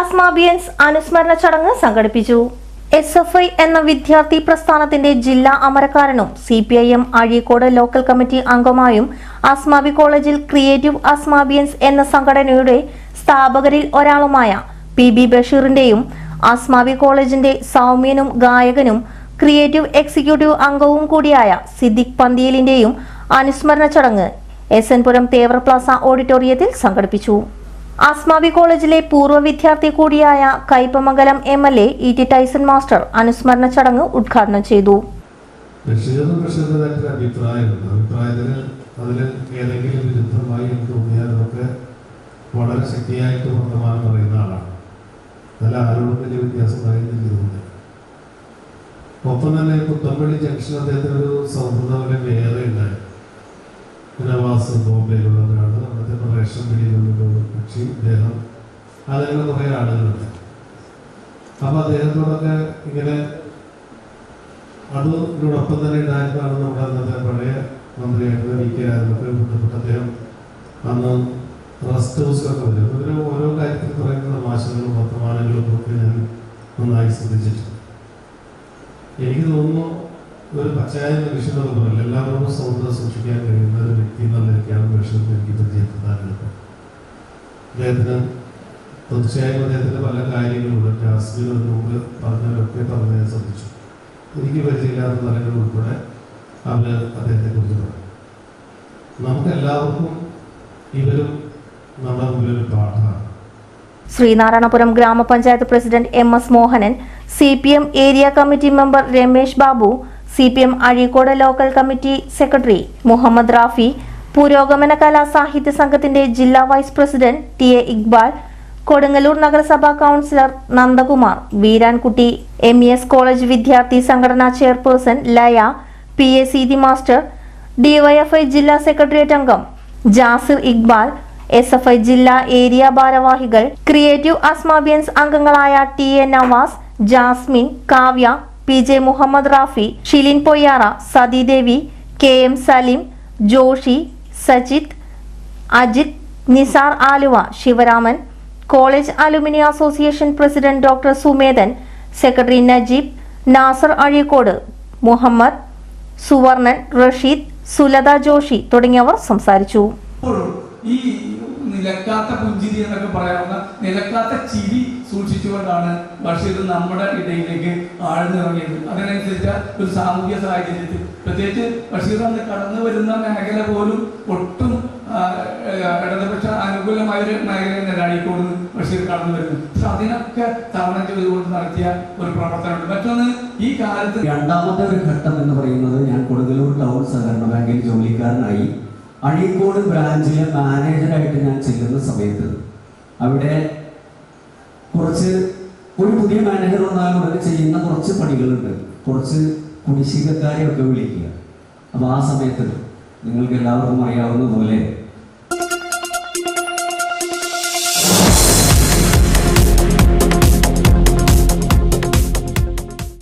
അസ്മാബിയൻസ് അനുസ്മരണ ചടങ്ങ് സംഘടിപ്പിച്ചു. എസ് എഫ് ഐ എന്ന വിദ്യാർത്ഥി പ്രസ്ഥാനത്തിന്റെ ജില്ലാ അമരക്കാരനും C P I M Azhikode local committee അംഗമായും Asmabi കോളേജിൽ ക്രിയേറ്റീവ് അസ്മാബിയൻസ് എന്ന സംഘടനയുടെ സ്ഥാപകരിൽ ഒരാളുമായ പി ബി ബഷീറിന്റെയും അസ്മാബി കോളേജിന്റെ സൗമ്യനും ഗായകനും ക്രിയേറ്റീവ് എക്സിക്യൂട്ടീവ് അംഗവും കൂടിയായ സിദ്ദിഖ് പന്തിയലിന്റെയും അനുസ്മരണ ചടങ്ങ് S N Puram Thevar plaza ഓഡിറ്റോറിയത്തിൽ സംഘടിപ്പിച്ചു. അസ്മാബി കോളേജിലെ പൂർവ വിദ്യാർത്ഥി കൂടിയായ Kaipamangalam M L A E T Tyson master അനുസ്മരണ ചടങ്ങ് ഉദ്ഘാടനം ചെയ്തു. ഒപ്പം തന്നെ പുത്തമ്പള്ളി ജംഗ്ഷൻ അദ്ദേഹത്തിന് ഒരു സൗഹൃദം വേറെ ഉണ്ടായി. നവാസ് ബോംബെയിലുള്ള ഒരാൾ അവിടുത്തെ റേഷൻ പിടിയിലുള്ള ഒരു കക്ഷി ഇദ്ദേഹം അതിലുള്ള കുറേ ആളുകളുണ്ട്. അപ്പൊ അദ്ദേഹത്തോടൊക്കെ ഇങ്ങനെ അതോടൊപ്പം തന്നെ ഉണ്ടായതാണ് നമ്മുടെ അന്നത്തെ പഴയ മന്ത്രിയായിട്ടുള്ള വി കെ രാജനൊക്കെ ബന്ധപ്പെട്ട അദ്ദേഹം അന്ന് റെസ്റ്റ് ഹൗസിലൊക്കെ വരും അതിന് ഓരോ കാര്യത്തിൽ പറയുന്ന തമാശകളും വർത്തമാനങ്ങളും ഒക്കെ ഞാൻ നന്നായി ശ്രദ്ധിച്ചിട്ടുണ്ട് എനിക്ക് തോന്നുന്നു ഒരു പച്ചയായ മനുഷ്യനോട് പറയില്ല എല്ലാവരോടും സൗഹൃദം സൂക്ഷിക്കാൻ കഴിയുന്ന ഒരു വ്യക്തി എന്നുള്ള മനുഷ്യർക്ക് എനിക്ക് പരിചയപ്പെടാനുള്ളത് അദ്ദേഹത്തിന് തീർച്ചയായും അദ്ദേഹത്തിന്റെ പല കാര്യങ്ങളുണ്ട്. ജാസ്മിൻ മുമ്പ് പറഞ്ഞവരൊക്കെ പറഞ്ഞ് ഞാൻ ശ്രദ്ധിച്ചു. എനിക്ക് പരിചയമില്ലാത്ത തലങ്ങൾ ഉൾപ്പെടെ അവർ അദ്ദേഹത്തെ കുറിച്ച് പറഞ്ഞു. നമുക്ക് എല്ലാവർക്കും ഇവരും നമ്മുടെ മുമ്പിൽ ഒരു പാഠമാണ്. Sreenarayanapuram grama panchayat president M S Mohanan C P M area committee member Ramesh Babu C P M Azhikode local committee secretary Muhammad Rafi പുരോഗമന കലാ സാഹിത്യ സംഘത്തിന്റെ ജില്ലാ vice president T A Iqbal Kodungallur നഗരസഭാ councillor Nandakumar Veerankutty M E S college വിദ്യാർത്ഥി സംഘടനാ chairperson Laya P A Seethi master DYFI ജില്ലാ secretariat അംഗം Jasir Iqbal S F I ജില്ലാ ഏരിയ ഭാരവാഹികൾ ക്രിയേറ്റീവ് അസ്മാബിയൻസ് അംഗങ്ങളായ T A Navas Jasmine Kavya P J Muhammad Rafi Shilin Poyyara Sathidevi K M Saleem Joshy Sajith Ajith Nisar Aluva Sivaraman college alumni association president doctor Sumedhan secretary Najeeb Nasar Azhikode Muhammad Suvarnan Rasheed Sulatha Joshy തുടങ്ങിയവർ സംസാരിച്ചു. ഈ നിലക്കാത്ത പുഞ്ചിരി എന്നൊക്കെ പറയാവുന്ന നിലക്കാത്ത ചിരി സൂക്ഷിച്ചുകൊണ്ടാണ് ബഷീർ നമ്മുടെ ഇടയിലേക്ക് ആഴ്ന്നിറങ്ങിയത്. അതിനനുസരിച്ച ഒരു സാമൂഹ്യ സാഹചര്യത്തിൽ പ്രത്യേകിച്ച് ബഷീർ അന്ന് കടന്നു വരുന്ന മേഖല പോലും ഒട്ടും ഇടതുപക്ഷ അനുകൂലമായ ഒരു മേഖലയിൽ അഴീക്കോട് ബഷീർ കടന്നു വരുന്നു. പക്ഷെ അതിനൊക്കെ തവണ ചെയ്തുകൊണ്ട് നടത്തിയ ഒരു പ്രവർത്തനമുണ്ട്. മറ്റൊന്ന് ഈ കാലത്ത് രണ്ടാമത്തെ ഒരു ഘട്ടം എന്ന് പറയുന്നത് ഞാൻ കൊടുങ്ങല്ലൂർ ടൗൺ സഹകരണ ബാങ്കിൽ ജോലിക്കാരനായി അഴീക്കോട് ബ്രാഞ്ചിലെ മാനേജറായിട്ട് ഞാൻ ചെല്ലുന്ന സമയത്ത് അവിടെ കുറച്ച് ഒരു പുതിയ മാനേജർ വന്നാൽ ഉടനെ ചെയ്യുന്ന കുറച്ച് പണികളുണ്ട്. കുറച്ച് കുടിശ്ശികക്കാരെയൊക്കെ വിളിക്കുക. അപ്പോൾ ആ സമയത്ത് നിങ്ങൾക്ക് എല്ലാവർക്കും അറിയാവുന്ന പോലെ